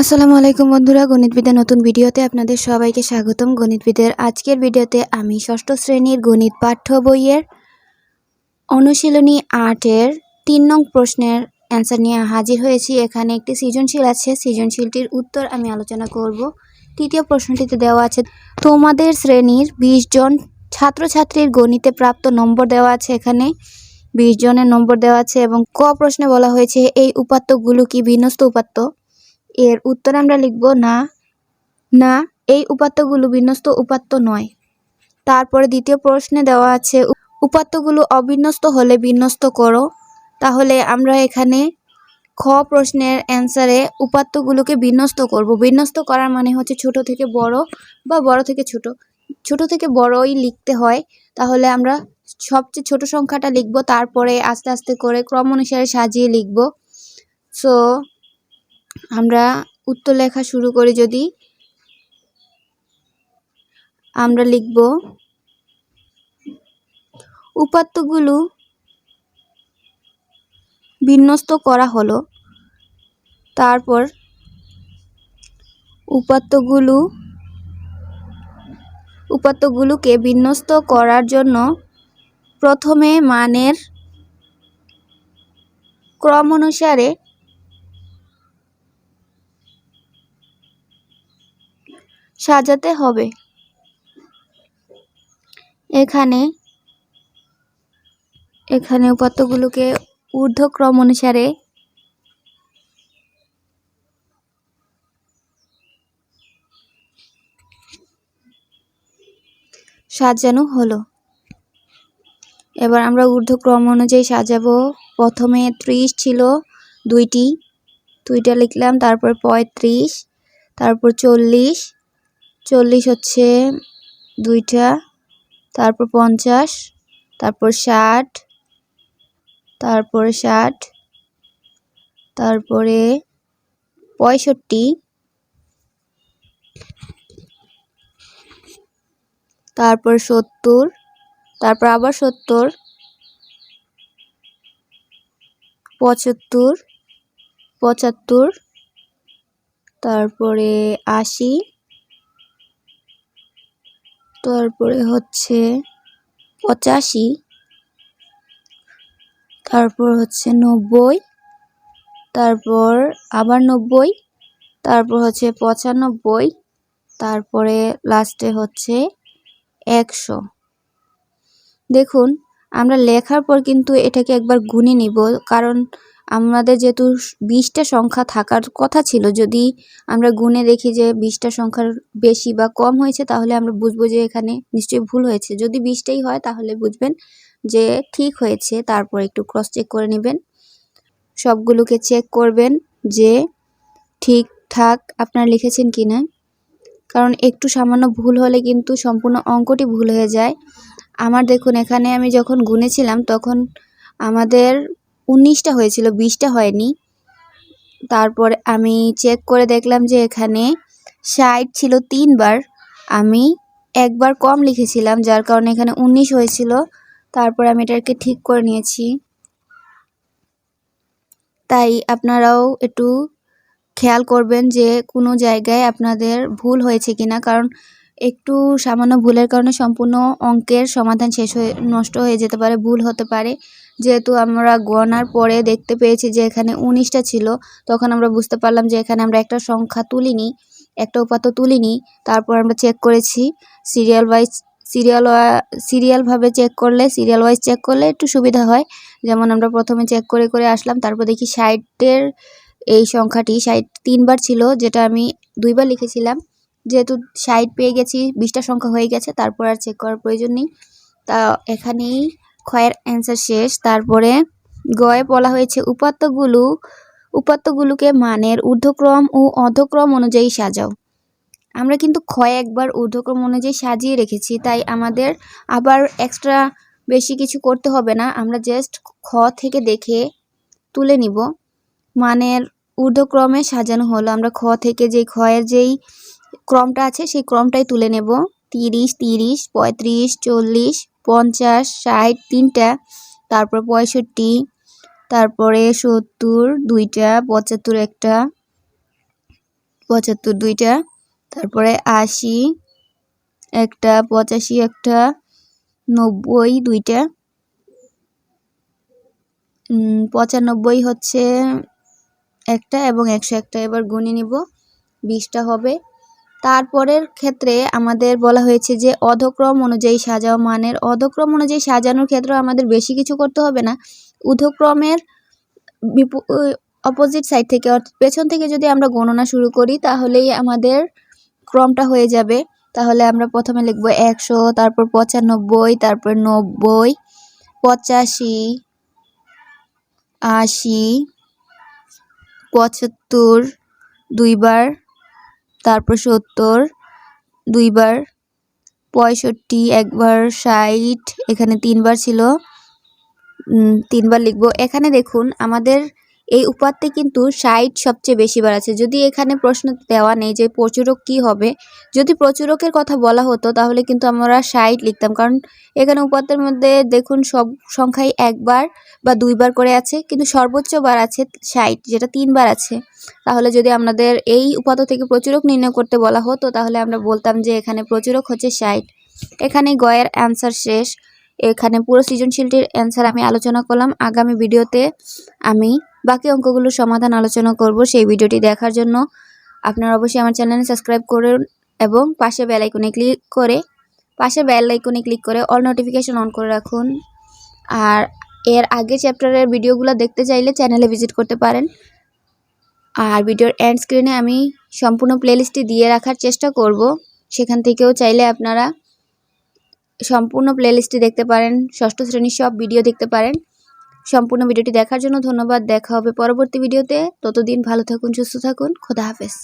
আসসালামু আলাইকুম বন্ধুরা, গণিতবিদের নতুন ভিডিওতে আপনাদের সবাইকে স্বাগতম। গণিতবিদের আজকের ভিডিওতে আমি ষষ্ঠ শ্রেণির গণিত পাঠ্য বইয়ের অনুশীলনী আটের তিন নং প্রশ্নের অ্যান্সার নিয়ে হাজির হয়েছি। এখানে একটি সৃজনশীল আছে, সৃজনশীলটির উত্তর আমি আলোচনা করব। তৃতীয় প্রশ্নটিতে দেওয়া আছে, তোমাদের শ্রেণির বিশ জন ছাত্রছাত্রীর গণিতে প্রাপ্ত নম্বর দেওয়া আছে এখানে। বিশ জনের নম্বর দেওয়া আছে এবং ক প্রশ্নে বলা হয়েছে, এই উপাত্তগুলো কি বিন্যস্ত উপাত্ত? এর উত্তর আমরা লিখব, না না, এই উপাত্তগুলো বিন্যস্ত উপাত্ত নয়। তারপরে দ্বিতীয় প্রশ্নে দেওয়া আছে, উপাত্তগুলো অবিন্যস্ত হলে বিন্যস্ত করো। তাহলে আমরা এখানে খ প্রশ্নের অ্যান্সারে উপাত্তগুলোকে বিন্যস্ত করব। বিন্যস্ত করার মানে হচ্ছে ছোট থেকে বড় বা বড় থেকে ছোট। ছোট থেকে বড়ই লিখতে হয়। তাহলে আমরা সবচেয়ে ছোট সংখ্যাটা লিখব, তারপরে আস্তে আস্তে করে ক্রম অনুসারে সাজিয়ে লিখব। সো আমরা উত্তর লেখা শুরু করি যদি। আমরা লিখব, উপাত্তগুলো বিন্যস্ত করা হলো, তারপর উপাত্তগুলো, উপাত্তগুলোকে বিন্যস্ত করার জন্য প্রথমে মানের ক্রম অনুসারে সাজাতে হবে। এখানে এখানে উপাত্তগুলোকে ঊর্ধ্বক্রম অনুসারে সাজানো হলো। এবার আমরা ঊর্ধ্বক্রম অনুযায়ী সাজাবো। প্রথমে ত্রিশ ছিল দুইটি। দুইটা লিখলাম, তারপর পঁয়ত্রিশ, তারপর চল্লিশ চল্লিশ হচ্ছে দুইটা, তারপর পঞ্চাশ, তারপর ষাট, তারপরে ষাট, তারপরে পঁয়ষট্টি, তারপর সত্তর, তারপর আবার সত্তর, পঁচাত্তর পঁচাত্তর, তারপরে আশি তারপরে হচ্ছে পঁচাশি, তারপর হচ্ছে নব্বই, তারপর আবার নব্বই, তারপর হচ্ছে পঁচানব্বই, তারপরে লাস্টে হচ্ছে একশো। দেখুন, আমরা লেখার পর কিন্তু এটাকে একবার গুনে নিব, কারণ আমাদের যেহেতু বিশটা সংখ্যা থাকার কথা ছিল, যদি আমরা গুনে দেখি যে বিশটা সংখ্যার বেশি বা কম হয়েছে, তাহলে আমরা বুঝব যে এখানে নিশ্চয়ই ভুল হয়েছে। যদি বিশটাই হয়, তাহলে বুঝবেন যে ঠিক হয়েছে, তারপর একটু ক্রস চেক করে নেবেন। সবগুলোকে চেক করবেন যে ঠিকঠাক আপনারা লিখেছেন কি না কারণ একটু সামান্য ভুল হলে কিন্তু সম্পূর্ণ অঙ্কটি ভুল হয়ে যায়। আমার দেখুন, এখানে আমি যখন গুনেছিলাম তখন আমাদের উনিশটা হয়েছিল, বিশটা হয়নি। তারপর আমি চেক করে দেখলাম যে এখানে ষাট ছিল তিনবার। আমি একবার কম লিখেছিলাম, যার কারণে এখানে উনিশ হয়েছিল। তারপর আমি এটাকে ঠিক করে নিয়েছি। তাই আপনারাও একটু খেয়াল করবেন যে কোনো জায়গায় আপনাদের ভুল হয়েছে কিনা, কারণ একটু সামান্য ভুলের কারণে সম্পূর্ণ অঙ্কের সমাধান শেষ হয়ে, নষ্ট হয়ে যেতে পারে, ভুল হতে পারে। যেহেতু আমরা গণার পরে দেখতে পেয়েছি যে এখানে উনিশটা ছিল, তখন আমরা বুঝতে পারলাম যে এখানে আমরা একটা সংখ্যা তুলিনি, একটা উপাত্ত তুলিনি। তারপর আমরা চেক করেছি সিরিয়াল ওয়াইজ সিরিয়াল সিরিয়ালভাবে চেক করলে সিরিয়াল ওয়াইজ চেক করলে একটু সুবিধা হয়। যেমন আমরা প্রথমে চেক করে করে আসলাম, তারপর দেখি ষাটের এই সংখ্যাটি, ষাট তিনবার ছিল, যেটা আমি দুইবার লিখেছিলাম। যেহেতু ষাট পেয়ে গেছি, বিশটা সংখ্যা হয়ে গেছে, তারপর আর চেক করার প্রয়োজন নেই। তা এখানেই ক্ষয়ের অ্যান্সার শেষ। তারপরে গয়ে বলা হয়েছে, উপাত্তগুলো, উপাত্তগুলোকে মানের ঊর্ধ্বক্রম ও অধক্রম অনুযায়ী সাজাও। আমরা কিন্তু ক্ষয় একবার ঊর্ধ্বক্রম অনুযায়ী সাজিয়ে রেখেছি, তাই আমাদের আবার এক্সট্রা বেশি কিছু করতে হবে না। আমরা জাস্ট খ থেকে দেখে তুলে নিব। মানের ঊর্ধ্বক্রমে সাজানো হলো। আমরা খ থেকে যে ক্ষয়ের যেই ক্রমটা আছে, সেই ক্রমটাই তুলে নেব। তিরিশ তিরিশ, পঁয়ত্রিশ, চল্লিশ পঞ্চাশ, ষাট, তিনটা, তারপর পঁয়ষট্টি, তারপরে সত্তর, দুইটা, পঁচাত্তর একটা, পঁচাত্তর দুইটা, তারপরে আশি একটা, পঁচাশি একটা, নব্বই দুইটা। পঁচানব্বই হচ্ছে একটা এবং একশো একটা এবার গুনে নিব। বিশটা হবে। তারপরের ক্ষেত্রে আমাদের বলা হয়েছে যে অধক্রম অনুযায়ী সাজাও মানের, অধক্রম অনুযায়ী সাজানোর ক্ষেত্রে আমাদের বেশি কিছু করতে হবে না। ঊর্ধ্বক্রমের অপোজিট সাইড থেকে পেছন থেকে যদি আমরা গণনা শুরু করি, তাহলেই আমাদের ক্রমটা হয়ে যাবে। তাহলে আমরা প্রথমে লিখব একশো, তারপর পঁচানব্বই, তারপর নব্বই, পঁচাশি, আশি, পঁচাত্তর, দুইবার তারপর সত্তর দুইবার পঁয়ষট্টি একবার ষাট এখানে তিনবার ছিল। তিনবার লিখব। এখানে দেখুন আমাদের এই উপাত্তে কিন্তু ষাট সবচেয়ে বেশি বার আছে যদি এখানে প্রশ্ন দেওয়া নেই যে প্রচুরক কি হবে, যদি প্রচুরকের কথা বলা হতো তাহলে কিন্তু আমরা ষাট লিখতাম। কারণ এখানে উপাত্তের মধ্যে দেখুন সব সংখ্যাই একবার বা দুইবার করে আছে, কিন্তু সর্বোচ্চ বার আছে ষাট, যেটা তিনবার আছে। তাহলে যদি আমাদের এই উপাত্ত থেকে প্রচুরক নির্ণয় করতে বলা হতো, তাহলে আমরা বলতাম যে এখানে প্রচুরক হচ্ছে ষাট। এখানে গয়ের অ্যান্সার শেষ। এখানে পুরো সৃজনশীলটির অ্যান্সার আমি আলোচনা করলাম। আগামী ভিডিওতে আমি বাকি অঙ্কগুলোর সমাধান আলোচনা করব সেই ভিডিওটি দেখার জন্য। আপনারা অবশ্যই আমার চ্যানেলে সাবস্ক্রাইব করুন এবং পাশে বেল আইকনে ক্লিক করে, পাশে বেল আইকনে ক্লিক করে অল নোটিফিকেশন অন করে রাখুন। আর এর আগে চ্যাপ্টারের ভিডিওগুলো দেখতে চাইলে চ্যানেলে ভিজিট করতে পারেন। আর ভিডিওর এন্ড স্ক্রিনে আমি সম্পূর্ণ প্লেলিস্টটি দিয়ে রাখার চেষ্টা করব। সেখান থেকেও চাইলে আপনারা সম্পূর্ণ প্লেলিস্টটি দেখতে পারেন, ষষ্ঠ শ্রেণির সব ভিডিও দেখতে পারেন। সম্পূর্ণ ভিডিওটি দেখার জন্য ধন্যবাদ। দেখা হবে পরবর্তী ভিডিওতে। ততদিন ভালো থাকুন, সুস্থ থাকুন। খোদা হাফেজ।